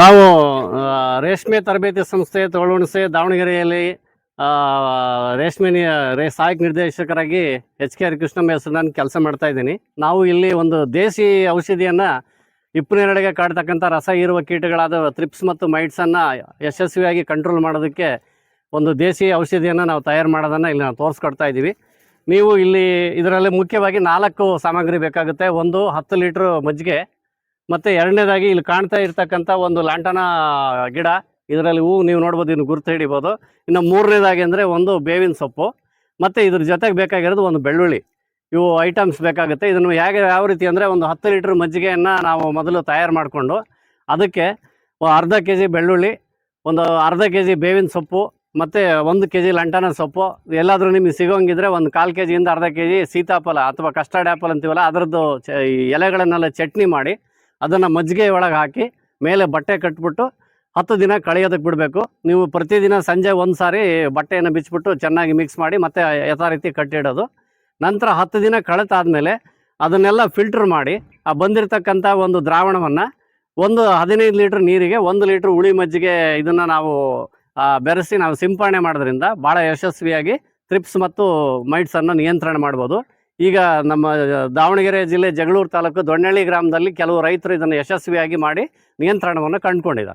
ನಾವು ರೇಷ್ಮೆ ತರಬೇತಿ ಸಂಸ್ಥೆ ತೋಳುಣಸೆ ದಾವಣಗೆರೆಯಲ್ಲಿ ರೇಷ್ಮೆ ರೇ, ಸಹಾಯಕ ನಿರ್ದೇಶಕರಾಗಿ ಎಚ್ ಕೆ ಹರಿಕೃಷ್ಣಮ್ಮ ಹೆಸರು ನಾನು ಕೆಲಸ ಮಾಡ್ತಾ ಇದ್ದೀನಿ. ನಾವು ಇಲ್ಲಿ ಒಂದು ದೇಸಿ ಔಷಧಿಯನ್ನು ಹಿಪ್ಪನೇರಳೆಗೆ ಕಾಡ್ತಕ್ಕಂಥ ರಸ ಇರುವ ಕೀಟಗಳಾದ ತ್ರಿಪ್ಸ್ ಮತ್ತು ಮೈಟ್ಸನ್ನು ಯಶಸ್ವಿಯಾಗಿ ಕಂಟ್ರೋಲ್ ಮಾಡೋದಕ್ಕೆ ಒಂದು ದೇಸಿ ಔಷಧಿಯನ್ನು ನಾವು ತಯಾರು ಮಾಡೋದನ್ನು ಇಲ್ಲಿ ನಾವು ತೋರಿಸ್ಕೊಡ್ತಾ ಇದ್ದೀವಿ. ನೀವು ಇಲ್ಲಿ ಇದರಲ್ಲಿ ಮುಖ್ಯವಾಗಿ ನಾಲ್ಕು ಸಾಮಗ್ರಿ ಬೇಕಾಗುತ್ತೆ. ಒಂದು ಹತ್ತು ಲೀಟ್ರ್ ಮಜ್ಜಿಗೆ ಮತ್ತು ಎರಡನೇದಾಗಿ ಇಲ್ಲಿ ಕಾಣ್ತಾ ಇರ್ತಕ್ಕಂಥ ಒಂದು ಲಾಂಟನ ಗಿಡ. ಇದರಲ್ಲಿ ಹೂವು ನೀವು ನೋಡ್ಬೋದು, ಇನ್ನು ಗುರುತು ಹಿಡಿಬೋದು. ಇನ್ನು ಮೂರನೇದಾಗಿ ಅಂದರೆ ಒಂದು ಬೇವಿನ ಸೊಪ್ಪು. ಮತ್ತು ಇದ್ರ ಜೊತೆಗೆ ಬೇಕಾಗಿರೋದು ಒಂದು ಬೆಳ್ಳುಳ್ಳಿ. ಇವು ಐಟಮ್ಸ್ ಬೇಕಾಗುತ್ತೆ. ಇದನ್ನು ಹೇಗೆ, ಯಾವ ರೀತಿ ಅಂದರೆ ಒಂದು ಹತ್ತು ಲೀಟ್ರ್ ಮಜ್ಜಿಗೆಯನ್ನು ನಾವು ಮೊದಲು ತಯಾರು ಮಾಡಿಕೊಂಡು, ಅದಕ್ಕೆ ಅರ್ಧ ಕೆ ಜಿ ಬೆಳ್ಳುಳ್ಳಿ, ಒಂದು ಅರ್ಧ ಕೆ ಜಿ ಬೇವಿನ ಸೊಪ್ಪು, ಮತ್ತು ಒಂದು ಕೆ ಜಿ ಲಂಟನ ಸೊಪ್ಪು. ಎಲ್ಲಾದರೂ ನಿಮಗೆ ಸಿಗೋಂಗಿದ್ರೆ ಒಂದು ಕಾಲು ಕೆ ಜಿಯಿಂದ ಅರ್ಧ ಕೆ ಜಿ ಸೀತಾಫಲ ಅಥವಾ ಕಸ್ಟರ್ಡ್ ಆ್ಯಪಲ್ ಅಂತೀವಲ್ಲ, ಅದರದ್ದು ಚ ಎಲೆಗಳನ್ನೆಲ್ಲ ಚಟ್ನಿ ಮಾಡಿ ಅದನ್ನು ಮಜ್ಜಿಗೆ ಒಳಗೆ ಹಾಕಿ ಮೇಲೆ ಬಟ್ಟೆ ಕಟ್ಬಿಟ್ಟು ಹತ್ತು ದಿನ ಕಳೆಯೋದಕ್ಕೆ ಬಿಡಬೇಕು. ನೀವು ಪ್ರತಿದಿನ ಸಂಜೆ ಒಂದು ಸಾರಿ ಬಟ್ಟೆಯನ್ನು ಬಿಚ್ಚಿಬಿಟ್ಟು ಚೆನ್ನಾಗಿ ಮಿಕ್ಸ್ ಮಾಡಿ ಮತ್ತೆ ಯಥಾ ರೀತಿ ಕಟ್ಟಿಡೋದು. ನಂತರ ಹತ್ತು ದಿನ ಕಳೆತಾದ್ಮೇಲೆ ಅದನ್ನೆಲ್ಲ ಫಿಲ್ಟರ್ ಮಾಡಿ ಆ ಬಂದಿರತಕ್ಕಂಥ ಒಂದು ದ್ರಾವಣವನ್ನು ಒಂದು ಹದಿನೈದು ಲೀಟ್ರ್ ನೀರಿಗೆ ಒಂದು ಲೀಟ್ರ್ ಹುಳಿ ಮಜ್ಜಿಗೆ ಇದನ್ನು ನಾವು ಬೆರೆಸಿ ನಾವು ಸಿಂಪರಣೆ ಮಾಡೋದ್ರಿಂದ ಭಾಳ ಯಶಸ್ವಿಯಾಗಿ ತ್ರಿಪ್ಸ್ ಮತ್ತು ಮೈಟ್ಸನ್ನು ನಿಯಂತ್ರಣ ಮಾಡ್ಬೋದು. ಈಗ ನಮ್ಮ ದಾವಣಗೆರೆ ಜಿಲ್ಲೆ ಜಗಳೂರು ತಾಲೂಕು ದೊಣ್ಣಳ್ಳಿ ಗ್ರಾಮದಲ್ಲಿ ಕೆಲವು ರೈತರು ಇದನ್ನು ಯಶಸ್ವಿಯಾಗಿ ಮಾಡಿ ನಿಯಂತ್ರಣವನ್ನು ಕಂಡುಕೊಂಡಿದ್ದಾರೆ.